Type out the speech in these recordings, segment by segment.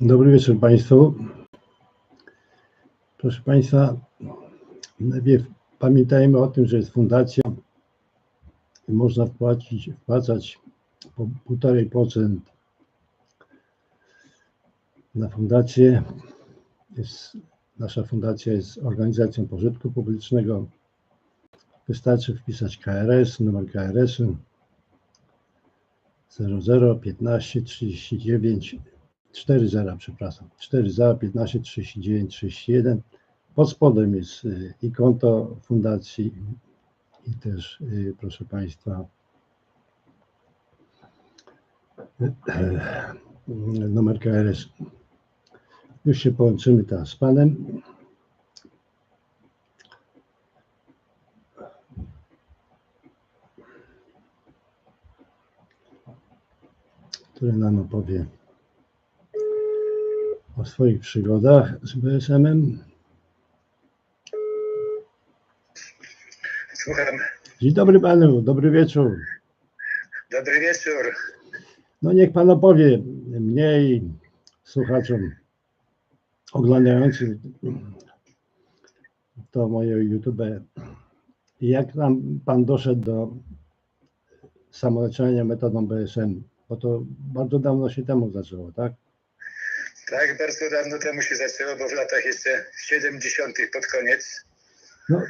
Dobry wieczór Państwu. Proszę Państwa, najpierw pamiętajmy o tym, że jest fundacja można wpłacić, wpłacać po 1,5% na fundację. Jest, nasza fundacja jest organizacją pożytku publicznego. Wystarczy wpisać KRS, numer KRS-u 00 15 39 40, przepraszam, 40 15 39 31. Pod spodem jest y, i konto fundacji i też, y, proszę Państwa, numer KRS. Już się połączymy teraz z Panem. który nam opowie o swoich przygodach z BSM-em. Słucham. Dzień dobry panu, dobry wieczór. Dobry wieczór. No niech pan opowie mnie i słuchaczom oglądającym to moje YouTube, jak tam pan doszedł do samoleczenia metodą BSM, bo to bardzo dawno się temu zaczęło, tak? Tak, bardzo dawno temu się zaczęło, bo w latach jeszcze 70. pod koniec. No,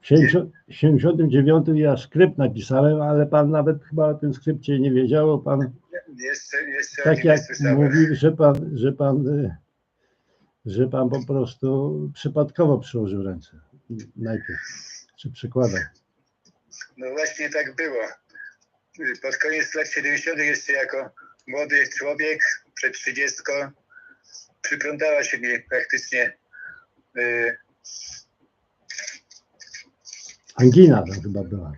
w 70 79 ja skrypt napisałem, ale pan nawet chyba o tym skrypcie nie wiedział, pan Jeszcze, jeszcze tak jak mówił, że pan, że pan, że pan po prostu przypadkowo przyłożył ręce najpierw, czy przykładał. No właśnie tak było. Pod koniec lat 70. jeszcze jako młody człowiek, przed 30, przyglądała się mi praktycznie y, Angina to chyba była.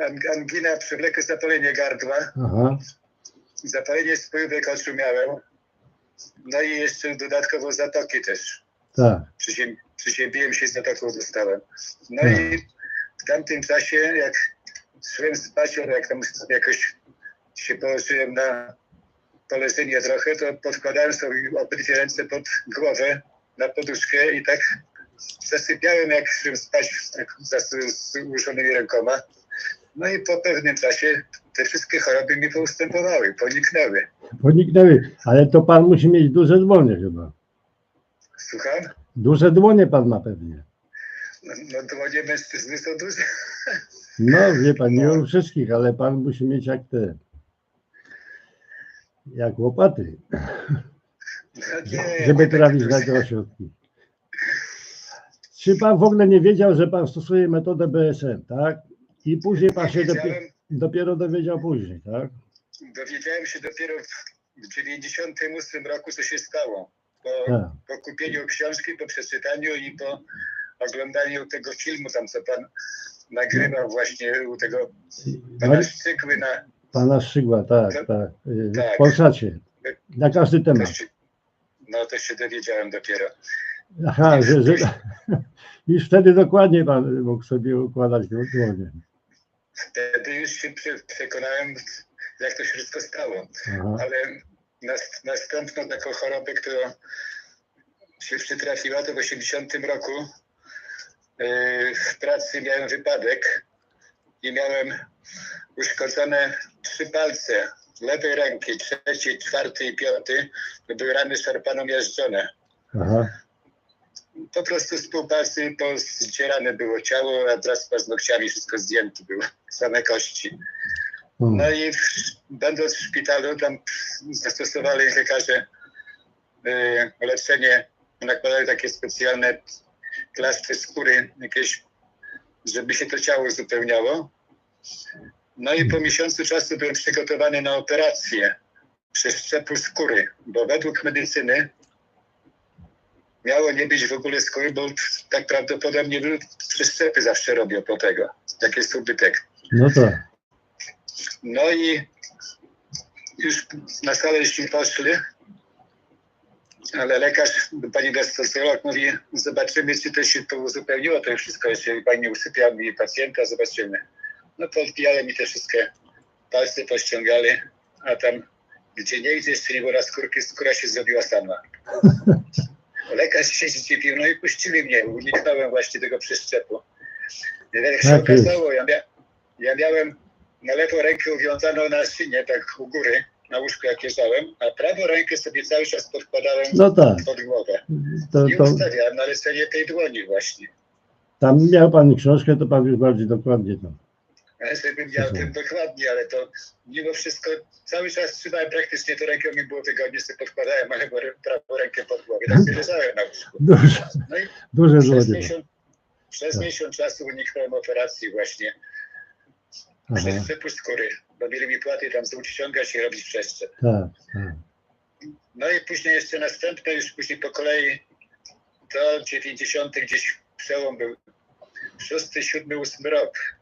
ang- angina, przewlekłe zapalenie gardła, Aha, zapalenie spojówek oczu miałem. No i jeszcze dodatkowo zatoki też. tak. Przyzię- Przyziębiłem się z zatoką dostałem. No Hmm. i w tamtym czasie, jak szłem spać, ale jak tam jakoś się położyłem na poleżenie trochę, to podkładałem sobie obydwie ręce pod głowę na poduszkę i tak zasypiałem, jak spać tak z ułożonymi rękoma. No i po pewnym czasie te wszystkie choroby mi poustępowały, poniknęły. Poniknęły, ale to pan musi mieć duże dłonie chyba. Słucham? Duże dłonie pan ma pewnie. No, no dłonie mężczyzny są duże. No wie pan, nie u wszystkich, ale pan musi mieć jak te, jak łopaty, No nie, żeby tak trafić na te ośrodki. Czy pan w ogóle nie wiedział, że pan stosuje metodę BSM, tak? I później pan się dopiero, dopiero dowiedział później, tak? dowiedziałem się dopiero w 98 roku, co się stało. Po, Tak. po kupieniu książki, po przeczytaniu i po oglądaniu tego filmu, tam co pan nagrywał właśnie u tego pana Szczykły na pana Szczygła, tak, Tak. tak. y, Tak. W Polsacie. Na każdy temat. się, no to się dowiedziałem dopiero. Aha, że, że, już wtedy dokładnie pan mógł sobie układać dłonie. Wtedy już się prze- przekonałem, jak to się wszystko stało. Aha. ale nas, następną taką chorobę, która się przytrafiła, to w 80 roku yy, w pracy miałem wypadek i miałem uszkodzone trzy palce lewej ręki, trzeci, czwarty i piąty, to były rany szarpano miażdżone. Aha. Po prostu z półpalcy pozdzierane było ciało, a wraz z paznokciami wszystko zdjęte było, same kości. Hmm. No i w, będąc w szpitalu, tam zastosowali lekarze y, leczenie, nakładali takie specjalne plastry skóry, jakieś, żeby się to ciało uzupełniało. No i po miesiącu czasu byłem przygotowany na operację przeszczepu skóry, bo według medycyny miało nie być w ogóle skóry, bo tak prawdopodobnie przeszczepy zawsze robią po tego, jak jest ubytek. No tak. No i już na salę żeśmy poszli, ale lekarz, pani anestezjolog mówi, zobaczymy, czy to się to uzupełniło, to wszystko, jeśli pani usypia mi pacjenta, zobaczymy. No to odbijali mi te wszystkie palce, pościągali, a tam gdzie nigdzie jeszcze nie było skórki, skóra się zrobiła sama. Lekarz się zdziwił, no i puścili mnie, uniknąłem właśnie tego przeszczepu. Jak się okazało, ja, mia ja miałem na lewą rękę uwiązaną na szynie, tak u góry, na łóżku jak leżałem, a prawą rękę sobie cały czas podkładałem No tak, pod głowę. to, I to, ustawiałem na tej dłoni właśnie. tam miał pan książkę, to pan już bardziej dokładnie tam. Ja żebym miał Mhm. tym dokładnie, ale to mimo wszystko cały czas trzymałem praktycznie to rękę, mi było wygodnie, sobie podkładałem rę- prawą rękę pod głowę, tak sobie leżałem na łóżku. Duże, No i duże przez miesiąc, przez Tak. miesiąc czasu uniknąłem operacji właśnie Aha, przeszczepu skóry. Robili mi płaty tam z ściągać i robić przeszczep. tak, tak. No i później jeszcze następne, już później po kolei do 90 gdzieś przełom był 6, 7, 8 rok.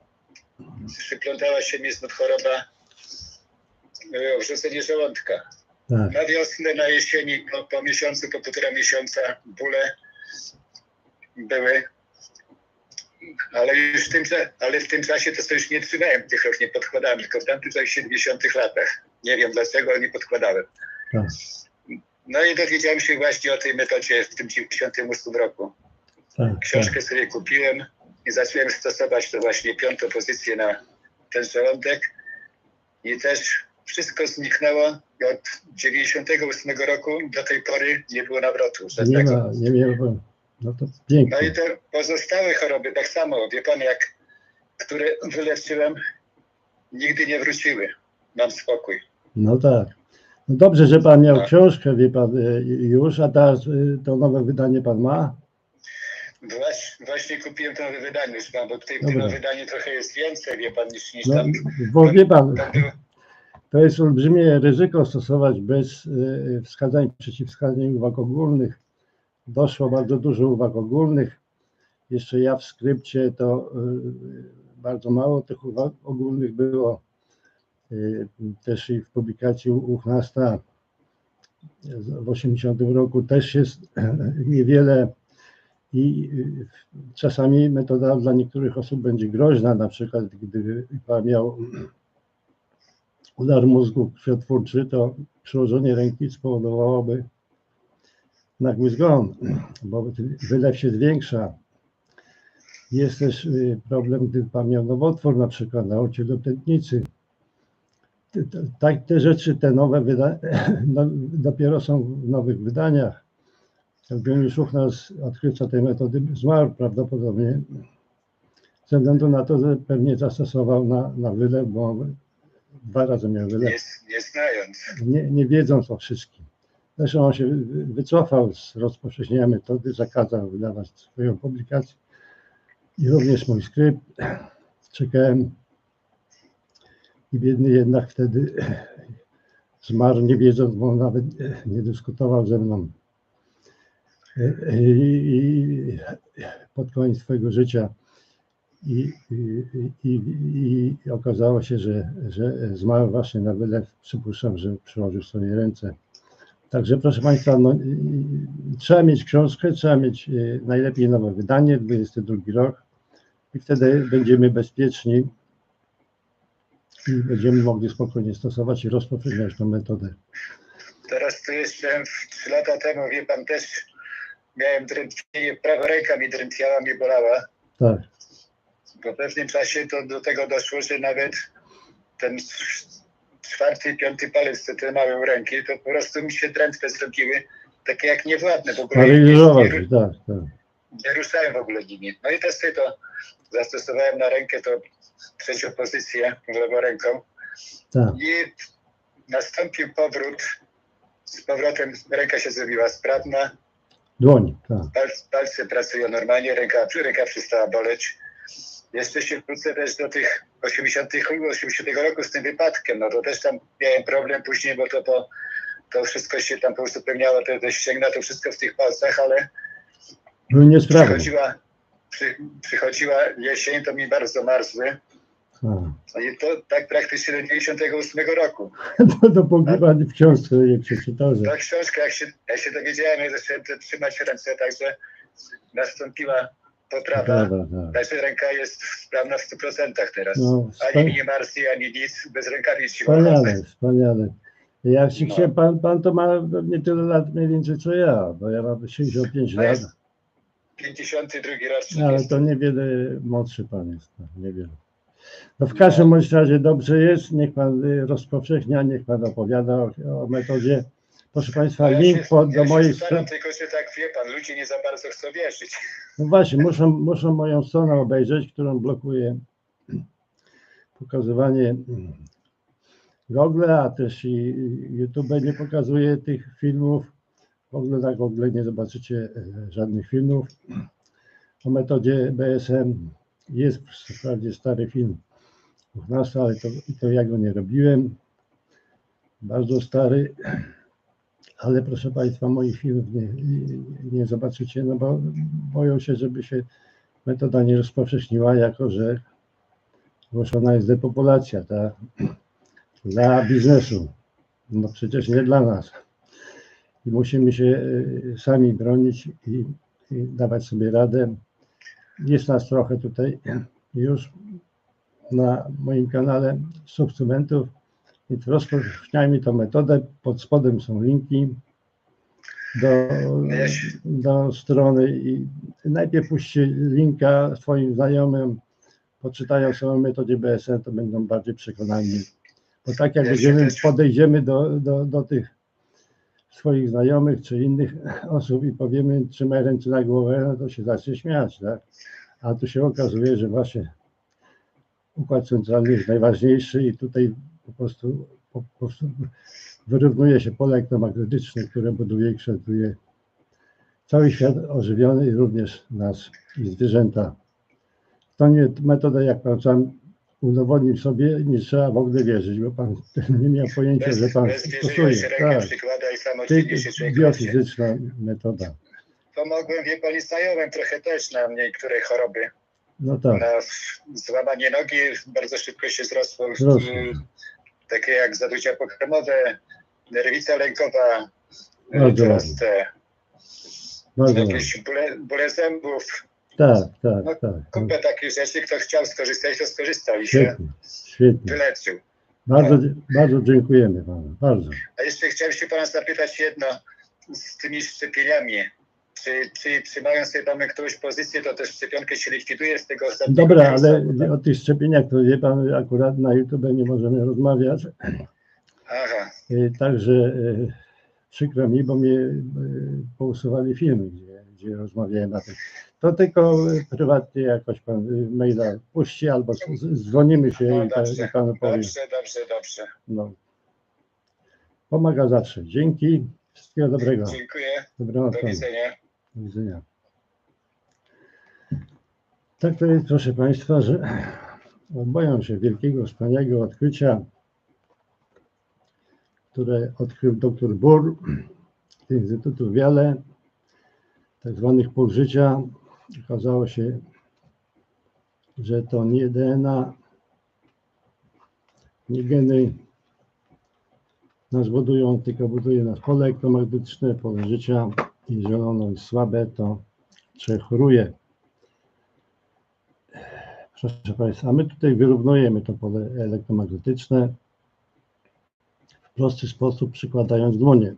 Przyplątała się mi znów choroba obrzucenie żołądka. tak. Na wiosnę, na jesieni, po, po miesiącu, po półtora miesiąca bóle były. Ale już w tym, ale w tym czasie to sobie już nie trzymałem tych rok, nie podkładałem, tylko w tamtych tak 70 latach. Nie wiem dlaczego, ale nie podkładałem. Tak. No i dowiedziałem się właśnie o tej metodzie w tym 98 roku. tak, tak. Książkę sobie kupiłem i zacząłem stosować to właśnie piątą pozycję na ten żołądek. I też wszystko zniknęło i od 98 roku do tej pory nie było nawrotu Nie żadnego. ma, nie miał pan. No to No i pięknie. te pozostałe choroby tak samo, wie pan, jak które wyleczyłem, nigdy nie wróciły. Mam spokój. No tak. No dobrze, że pan miał Tak. książkę, wie pan, y, już, a teraz to nowe wydanie pan ma? Właśnie, właśnie kupiłem to nowe wydanie mam, bo tutaj w tym wydaniu trochę jest więcej, wie pan, niż, niż No, tam. bo wie pan, tam było. to jest olbrzymie ryzyko stosować bez y, wskazań, przeciwwskazań uwag ogólnych. Doszło bardzo dużo uwag ogólnych. Jeszcze ja w skrypcie to y, bardzo mało tych uwag ogólnych było. Y, Też i w publikacji Uchnasta w 80 roku też jest niewiele i y, czasami metoda dla niektórych osób będzie groźna, na przykład pan miał udar mózgu krwiotwórczy, to przyłożenie ręki spowodowałoby nagły zgon, bo wylew się zwiększa. Jest też y, problem, gdyby pan miał nowotwór na przykład na ocie do tętnicy. Tak, te rzeczy, te nowe wyda- no, dopiero są w nowych wydaniach. Eugeniusz Uchnas, odkrywca tej metody, zmarł prawdopodobnie ze względu na to, że pewnie zastosował na, na wylew, bo dwa razy miał wylew Nie, nie znając. nie, nie wiedząc o wszystkim. Zresztą on się wy- wycofał z rozpowszechnienia metody, zakazał wydawać swoją publikację i również mój skrypt. Czekałem i biedny jednak wtedy zmarł nie wiedząc, bo nawet nie dyskutował ze mną. I, pod koniec swojego życia i, i, i, i okazało się, że, że zmarł właśnie na wylew. Przypuszczam, że przyłożył swoje ręce. Także proszę Państwa, no, trzeba mieć książkę, trzeba mieć e, najlepiej nowe wydanie, 22 rok i wtedy będziemy bezpieczni i będziemy mogli spokojnie stosować i rozpowszechniać tę metodę. Teraz tu jeszcze trzy lata temu, wie pan, też miałem drętwienie, prawa ręka mi drętwiała, mi bolała. Tak, Po pewnym czasie to do tego doszło, że nawet ten czwarty, piąty palec, co trzymałem ręki, to po prostu mi się drętwe zrobiły, takie jak niewładne w ogóle. Nie, paraliżować, nie, tak, tak. nie ruszałem w ogóle nimi. No i też sobie to zastosowałem na rękę, to trzecią pozycję lewą ręką. tak. I nastąpił powrót. Z powrotem ręka się zrobiła sprawna, Dłoń, tak. palce, palce pracują normalnie, ręka, ręka przestała boleć. Się wrócę też do tych 80, 80 roku z tym wypadkiem. No to też tam miałem problem później, bo to, to, to wszystko się tam pouzupełniało, te, te ścięgna, to wszystko w tych palcach, ale Były niesprawne. przychodziła, przy, przychodziła jesień, to mi bardzo marzły. Tak. I to tak praktycznie do 98 roku. To dopóki Pani w książce nie przeczytał, że Ta książka, jak się, jak się dowiedziałem, jak zacząłem te trzymać ręce, także nastąpiła poprawa. Dobra, tak. Także ręka jest sprawna w 100% teraz. No, Ani wspania- mi nie martwi, ani nic, bez rękawiczki. wspaniale, wspaniale. Jak się No. chce, pan, pan to ma pewnie tyle lat mniej więcej co ja, bo ja mam 65 To lat, jest 52 raz no, ale 40. to niewiele młodszy pan jest, no, niewiele. No w każdym razie dobrze jest, niech pan y, rozpowszechnia, niech pan opowiada o, o metodzie. Proszę państwa, Ja link się- pod, do ja się mojej strony. tylko że tak wie pan, ludzie nie za bardzo chcą wierzyć. No właśnie, muszą, muszą moją stronę obejrzeć, którą blokuje pokazywanie Google, a też i YouTube nie pokazuje tych filmów. W ogóle na Google nie zobaczycie e, żadnych filmów o metodzie BSM. Jest wprawdzie stary film u nas, ale to, to ja go nie robiłem. Bardzo stary, ale proszę Państwa, moich filmów nie, nie zobaczycie, no bo boją się, żeby się metoda nie rozpowszechniła, jako że głoszona jest depopulacja ta, dla biznesu. No przecież nie dla nas. I musimy się y, sami bronić i, i dawać sobie radę. Jest nas trochę tutaj już na moim kanale subskrybentów, więc rozpowszechniajmy tą metodę. Pod spodem są linki do, do strony i najpierw puśćcie linka swoim znajomym, poczytają sobie o metodzie BSN, to będą bardziej przekonani. Bo tak jak będziemy, podejdziemy do, do, do tych swoich znajomych czy innych osób i powiemy, trzymaj ręce na głowę, no to się zacznie śmiać, tak? A tu się okazuje, że właśnie układ centralny jest najważniejszy i tutaj po prostu, po prostu wyrównuje się pole elektromagnetyczne, które buduje i kształtuje cały świat ożywiony i również nas i zwierzęta. To nie metoda, jak pan udowodnił sobie, nie trzeba w ogóle wierzyć, bo pan nie miał pojęcia, Bez, że pan bez stosuje. Tak, przykłada i Ty- samodzielnie się człowiek leczy. biofizyczna metoda. Pomogłem, wie pan, i znajomym trochę też na niektóre choroby. No tak, Na złamanie nogi bardzo szybko się zrosło. Takie jak zaducia pokarmowe, nerwica lękowa, Bardzo teraz te jakieś bóle, bóle zębów, tak, No, tak, tak. No, kupę takich rzeczy. Kto chciał skorzystać, to skorzystał i się świetnie, świetnie. wyleczył. Bardzo, bardzo dziękujemy panu, bardzo. A jeszcze chciałem się pana zapytać jedno z tymi szczepieniami. Czy, czy, czy mając sobie tam którąś pozycję, to też szczepionkę się likwiduje z tego ostatniego Dobra, wirusa, ale tak- o tych szczepieniach to wie pan, akurat na YouTube nie możemy rozmawiać. Aha, Y, Także y, przykro mi, bo mnie y, pousuwali filmy, gdzie, gdzie rozmawiałem na tym. To tylko y, prywatnie jakoś pan y, maila puści albo dzwonimy się No i, dobrze, i panu powiem. dobrze, dobrze, dobrze. No. Pomaga zawsze. Dzięki. Wszystkiego dobrego. Dziękuję, Dobranoc. do widzenia. Do widzenia. Tak to jest, proszę Państwa, że boją się wielkiego, wspaniałego odkrycia, które odkrył dr Burr z Instytutu Wiele, tak zwanych pól życia. Okazało się, że to nie DNA, nie geny nas budują, tylko buduje nas pole elektromagnetyczne, pole życia. Jeżeli ono jest słabe, to człowiek choruje. Proszę Państwa, a my tutaj wyrównujemy to pole elektromagnetyczne prosty sposób, przykładając dłonie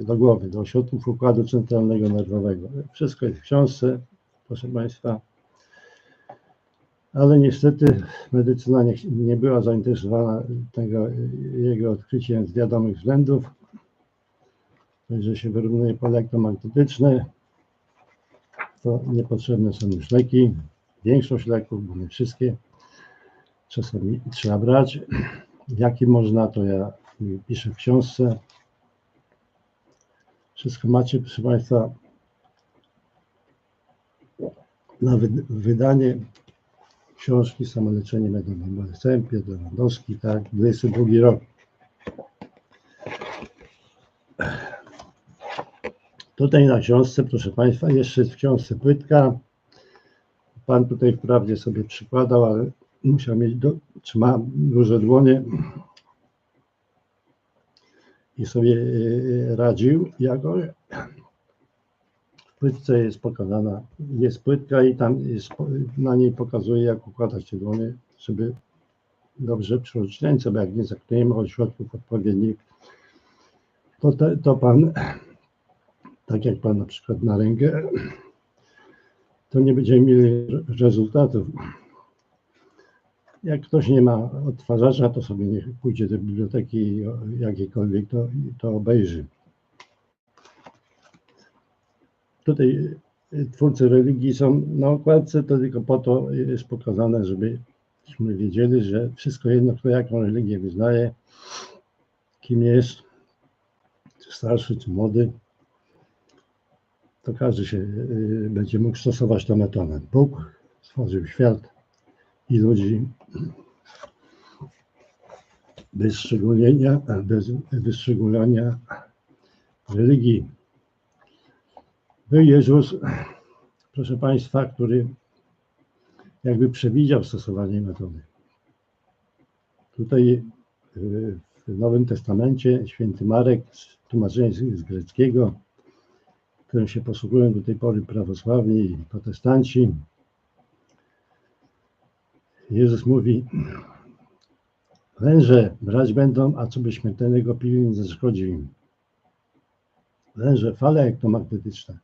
e, do głowy, do ośrodków układu centralnego nerwowego. Wszystko jest w książce, proszę Państwa. Ale niestety medycyna nie, nie była zainteresowana tego, jego odkryciem z wiadomych względów. że się wyrównuje pole elektromagnetyczne, to niepotrzebne są już leki. Większość leków, bo nie wszystkie, czasami trzeba brać. Jaki można, to ja piszę w książce. Wszystko macie, proszę Państwa, na wy- wydanie książki Samoleczenie metodą BSM, Piotr Lewandowski, tak, 22 rok. Tutaj na książce, proszę Państwa, jeszcze jest w książce płytka. Pan tutaj wprawdzie sobie przykładał, ale musiał mieć, do, czy ma duże dłonie i sobie e, radził jakoś. W płytce jest pokazana, jest płytka i tam jest, na niej pokazuje, jak układać te dłonie, żeby dobrze przyłożyć ręce, bo jak nie zakryjemy ośrodków odpowiednich, to, te, to pan, tak jak pan na przykład na rękę, to nie będziemy mieli re- rezultatów. Jak ktoś nie ma odtwarzacza, to sobie niech pójdzie do biblioteki jakiejkolwiek, to, to obejrzy. Tutaj y, twórcy religii są na okładce, to tylko po to jest pokazane, żebyśmy wiedzieli, że wszystko jedno, kto jaką religię wyznaje, kim jest, czy starszy, czy młody, to każdy się y, będzie mógł stosować tą metodę. Bóg stworzył świat i ludzi bez szczególnienia, bez religii. Był Jezus, proszę Państwa, który jakby przewidział stosowanie metody. Tutaj y, w Nowym Testamencie święty Marek, tłumaczenie z greckiego, którym się posługują do tej pory prawosławni i protestanci, Jezus mówi, węże brać będą, a co by śmiertelnego pili nie zaszkodzi im. Węże, fale elektromagnetyczne.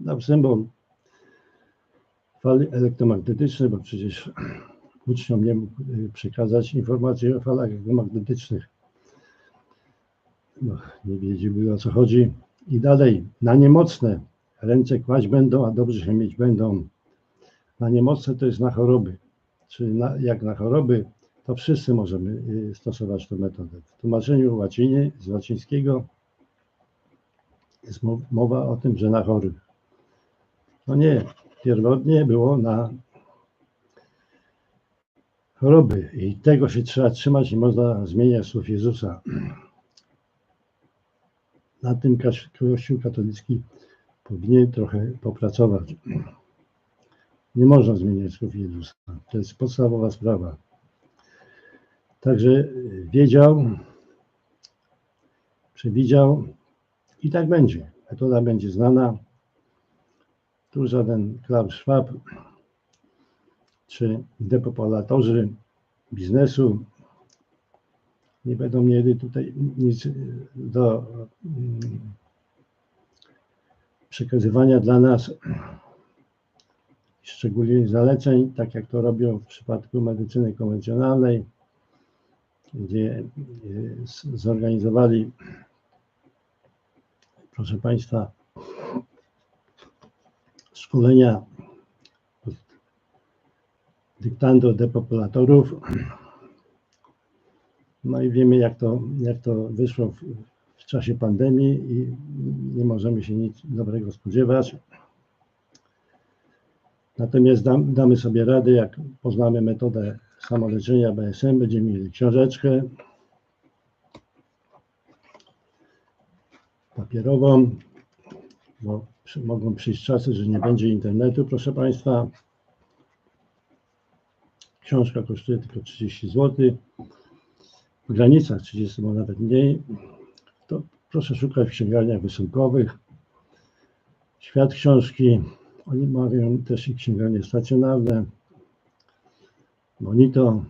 Dał symbol fali elektromagnetyczne, bo przecież uczniom nie mógł y, przekazać informacji o falach elektromagnetycznych. Bo nie wiedzieli o co chodzi. I dalej, na niemocne ręce kłaść będą, a dobrze się mieć będą. Na niemocne to jest na choroby. Czyli na, jak na choroby, to wszyscy możemy y, stosować tę metodę. W tłumaczeniu łacinie, z łacińskiego jest mo- mowa o tym, że na chorych. No nie, pierwotnie było na choroby i tego się trzeba trzymać, nie można zmieniać słów Jezusa. Na tym Kościół katolicki powinien trochę popracować. Nie można zmieniać słów Jezusa. To jest podstawowa sprawa. Także y, wiedział, przewidział i tak będzie. Metoda będzie znana. Tu żaden Klaus Schwab czy depopulatorzy biznesu nie będą mieli tutaj nic y, do mm, przekazywania dla nas szczególnie zaleceń, tak jak to robią w przypadku medycyny konwencjonalnej, gdzie z- zorganizowali, proszę Państwa, szkolenia dyktando depopulatorów. No i wiemy, jak to, jak to wyszło w, w czasie pandemii i nie możemy się nic dobrego spodziewać. Natomiast dam, damy sobie radę, jak poznamy metodę samoleczenia BSM, będziemy mieli książeczkę papierową, bo przy, mogą przyjść czasy, że nie będzie internetu, proszę Państwa. Książka kosztuje tylko 30 zł. W granicach 30, bo nawet mniej. To proszę szukać w księgarniach wysyłkowych. Świat książki. Oni mają też i księgarnie stacjonarne. Monito.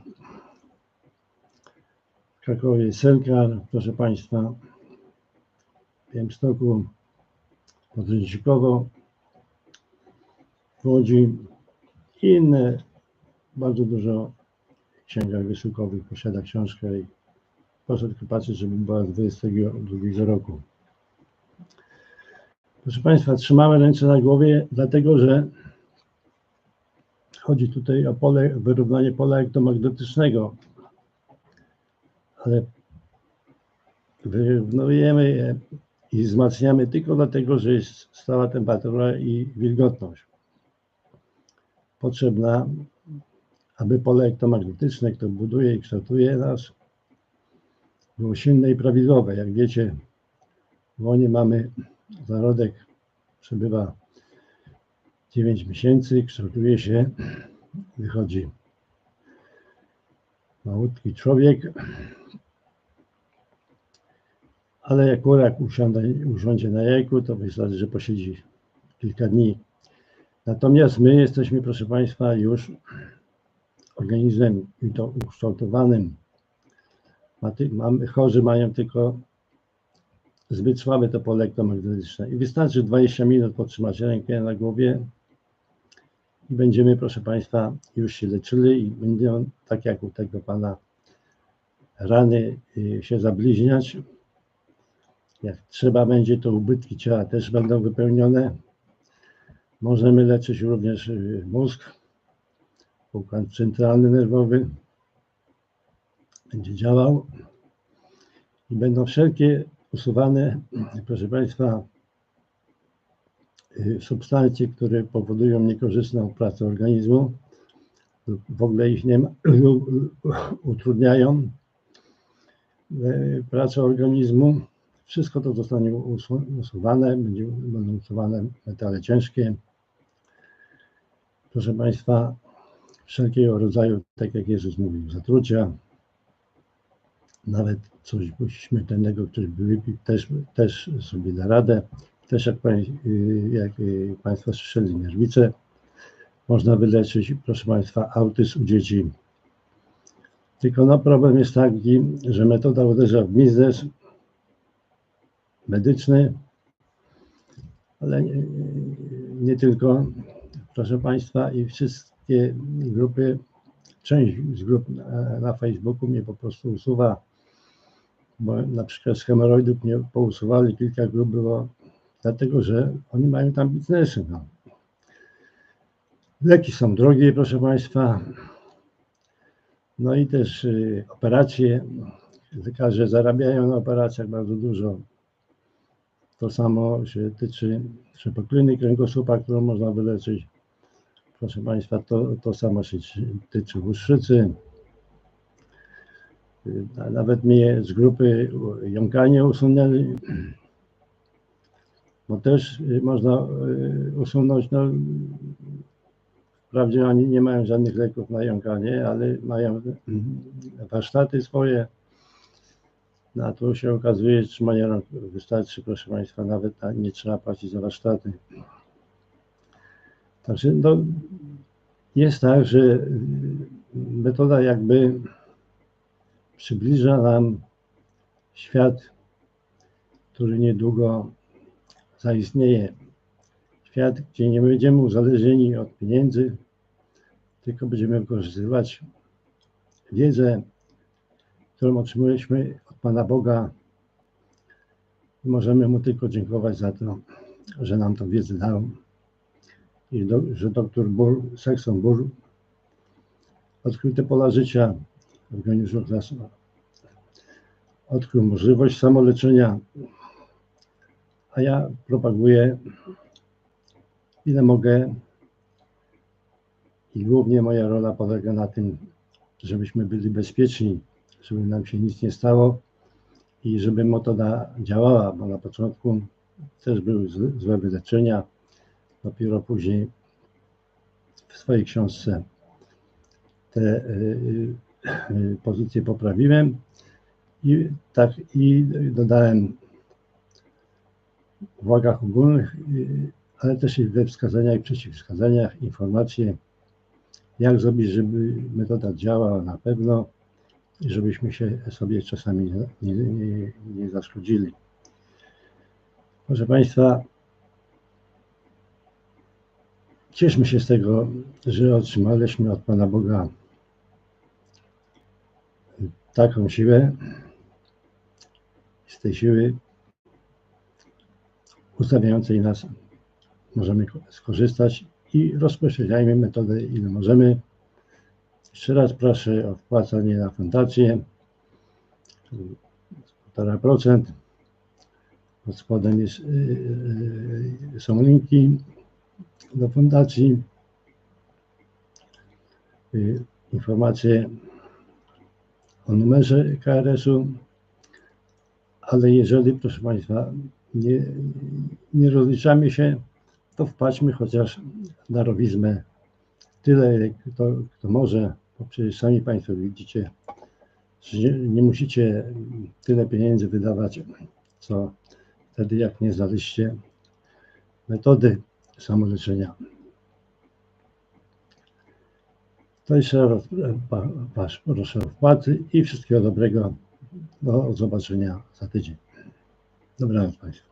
W Krakowie Selkar, proszę Państwa. W Białymstoku. Podręcznikowo. W Łodzi. I inne. Bardzo dużo księgach wysyłkowych posiada książkę i proszę tylko patrzeć, żeby była z 22 roku. Proszę Państwa, trzymamy ręce na głowie, dlatego że chodzi tutaj o pole, wyrównanie pola elektromagnetycznego, ale wyrównujemy je i wzmacniamy tylko dlatego, że jest stała temperatura i wilgotność potrzebna, aby pole elektromagnetyczne, które buduje i kształtuje nas, było silne i prawidłowe. Jak wiecie, w łonie mamy zarodek, przebywa 9 miesięcy, kształtuje się, wychodzi malutki człowiek, ale jak kurak usiądzie, na jajku, to wystarczy, że posiedzi kilka dni. Natomiast my jesteśmy, proszę Państwa, już organizmem i to ukształtowanym. Mamy, chorzy mają tylko zbyt słabe to pole elektromagnetyczne. I wystarczy 20 minut podtrzymać rękę na głowie i będziemy, proszę Państwa, już się leczyli i będą, tak jak u tego Pana, rany y, się zabliźniać. Jak trzeba będzie, to ubytki ciała też będą wypełnione. Możemy leczyć również y, mózg, układ centralny nerwowy będzie działał i będą wszelkie usuwane, proszę Państwa, y, substancje, które powodują niekorzystną pracę organizmu w ogóle ich nie ma, utrudniają y, pracę organizmu. Wszystko to zostanie usu- usuwane, będzie, będą usuwane metale ciężkie. Proszę Państwa, wszelkiego rodzaju, tak jak Jezus mówił, zatrucia, nawet coś śmiertelnego, ktoś by wypił, też, też sobie da radę. Też jak, pań, y, jak y, Państwo słyszeli, nerwice można wyleczyć, proszę Państwa, autyzm u dzieci. Tylko no problem jest taki, że metoda uderza w biznes medyczny, ale nie, nie tylko, proszę Państwa, i wszystkie grupy, część z grup na, na Facebooku mnie po prostu usuwa, bo na przykład z hemoroidów mnie pousuwali, kilka grup było, dlatego że oni mają tam biznesy. No. Leki są drogie, proszę Państwa, no i też y, operacje, lekarze zarabiają na operacjach bardzo dużo. To samo się tyczy szepokliny kręgosłupa, którą można wyleczyć. Proszę Państwa, to, to samo się tyczy łuszczycy. Nawet mnie z grupy jąkanie usunęli. Bo też y, można y, usunąć, no wprawdzie oni nie mają żadnych leków na jąkanie, ale mają warsztaty swoje. No a tu się okazuje, że trzymanie rąk wystarczy, proszę Państwa, nawet na- nie trzeba płacić za warsztaty. Także no, jest tak, że metoda jakby przybliża nam świat, który niedługo zaistnieje. Świat, gdzie nie będziemy uzależnieni od pieniędzy, tylko będziemy wykorzystywać wiedzę, którą otrzymaliśmy od Pana Boga. Możemy Mu tylko dziękować za to, że nam tą wiedzę dał. I do, że doktor Saxon Bull odkrył te pola życia nas. Odkrył możliwość samoleczenia, a ja propaguję ile mogę i głównie moja rola polega na tym, żebyśmy byli bezpieczni, żeby nam się nic nie stało i żeby metoda działała, bo na początku też były złe, złe wyleczenia, dopiero później w swojej książce te y, pozycje poprawiłem i tak i dodałem w uwagach ogólnych, y, ale też i we wskazaniach i przeciwwskazaniach informacje, jak zrobić, żeby metoda działała na pewno i żebyśmy się sobie czasami nie, nie, nie. Proszę Państwa, cieszmy się z tego, że otrzymaliśmy od Pana Boga taką siłę. Z tej siły ustawiającej nas możemy skorzystać i rozpowszechniajmy metodę ile możemy. Jeszcze raz proszę o wpłacanie na fundację 1,5%. Pod spodem jest, yy, są linki do fundacji. Yy, informacje o numerze KRS-u, ale jeżeli, proszę Państwa, nie, nie rozliczamy się, to wpaćmy chociaż darowizmę tyle, kto, kto może, bo przecież sami Państwo widzicie, że nie, nie musicie tyle pieniędzy wydawać, co wtedy, jak nie znaleźliście metody samoleczenia. To jeszcze raz Wasz proszę o wpłaty i wszystkiego dobrego. Do zobaczenia za tydzień. Dobranoc Państwu.